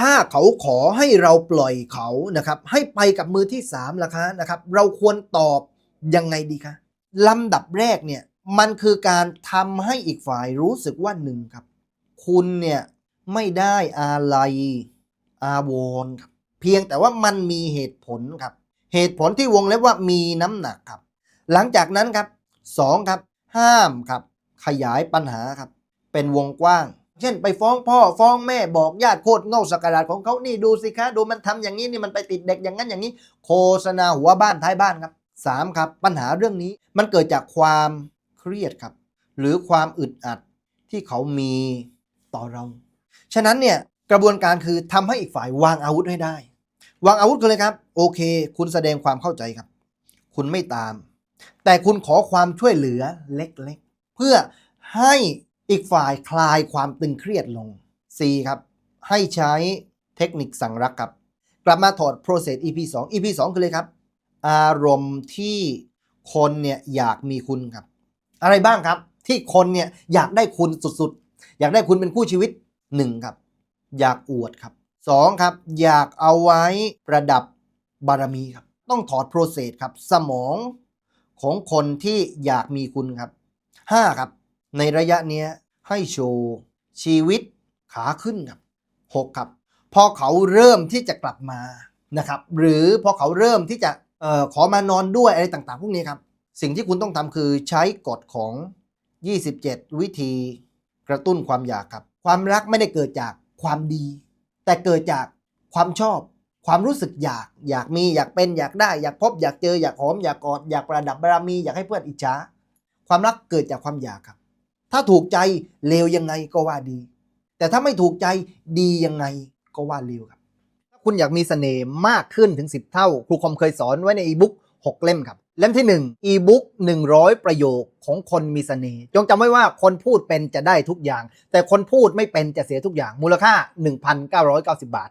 ถ้าเขาขอให้เราปล่อยเขานะครับ ให้ไปกับมือที่สามล่ะคะนะครับ เราควรตอบยังไงดีคะลำดับแรกเนี่ยมันคือการทำให้อีกฝ่ายรู้สึกว่าหนึ่งครับ คุณเนี่ยไม่ได้อะไรอาวรครับเพียงแต่ว่ามันมีเหตุผลครับ เหตุผลที่วงเล็บว่ามีน้ำหนักครับ หลังจากนั้นครับสองครับ ห้ามครับ ขยายปัญหาครับ เป็นวงกว้าง เช่นไปฟ้องพ่อฟ้องแม่บอกญาติโคตรเง่าสกการะของเขานี่ดูสิคะดูมันทำอย่างนี้นี่มันไปติดเด็กอย่างนั้นอย่างนี้ โฆษณาหัวบ้านท้ายบ้านครับสามครับ ปัญหาเรื่องนี้มันเกิดจากความเครียดครับ หรือความอึดอัดที่เขามีต่อเรา ฉะนั้นเนี่ยกระบวนการคือทำให้อีกฝ่ายวางอาวุธให้ได้ วางอาวุธกันเลยครับ โอเค คุณแสดงความเข้าใจครับ คุณไม่ตาม แต่คุณขอความช่วยเหลือเล็กๆ เพื่อให้ อีกฝ่ายคลายความตึงเครียดลง 4. ครับ ให้ใช้เทคนิคสั่งรักครับ กลับมาถอด process EP 2 EP 2คือเลยครับ อารมณ์ที่คนเนี่ยอยากมีคุณครับ อะไรบ้างครับ ที่คนเนี่ยอยากได้คุณสุดๆ อยากได้คุณเป็นคู่ชีวิต 1. ครับ อยากอวดครับ 2. ครับ อยากเอาไว้ประดับบารมีครับ ต้องถอด process ครับ สมองของคนที่อยากมีคุณครับ 5. ครับ ในระยะเนี้ยให้โชว์ชีวิตขาขึ้นครับ 6. ครับ พอเขาเริ่มที่จะกลับมานะครับ หรือพอเขาเริ่มที่จะเออขอมานอนด้วยอะไรต่างๆ พวกนี้ครับ สิ่งที่คุณต้องทำคือใช้กฎของ 27 วิธีกระตุ้นความอยากครับ ความรักไม่ได้เกิดจากความดี แต่เกิดจากความชอบ ความรู้สึกอยาก อยากมีอยากเป็นอยากได้ อยากพบอยากเจออยากหอมอยากกอดอยากประดับบารมีอยากให้เพื่อนอิจฉาความรักเกิดจากความอยากครับ ถ้าถูกใจเลวยังไงก็ว่าดี แต่ถ้าไม่ถูกใจดียังไงก็ว่าเลวครับ ถ้าคุณอยากมีเสน่ห์มากขึ้นถึง 10 เท่า ครูคอมเคยสอนไว้ในอีบุ๊ก6เล่มครับ เล่มที่1อีบุ๊ก100 ประโยคของคนมีเสน่ห์จงจำไว้ว่าคนพูดเป็นจะได้ทุกอย่าง แต่คนพูดไม่เป็นจะเสียทุกอย่างมูลค่า 1,990 บาท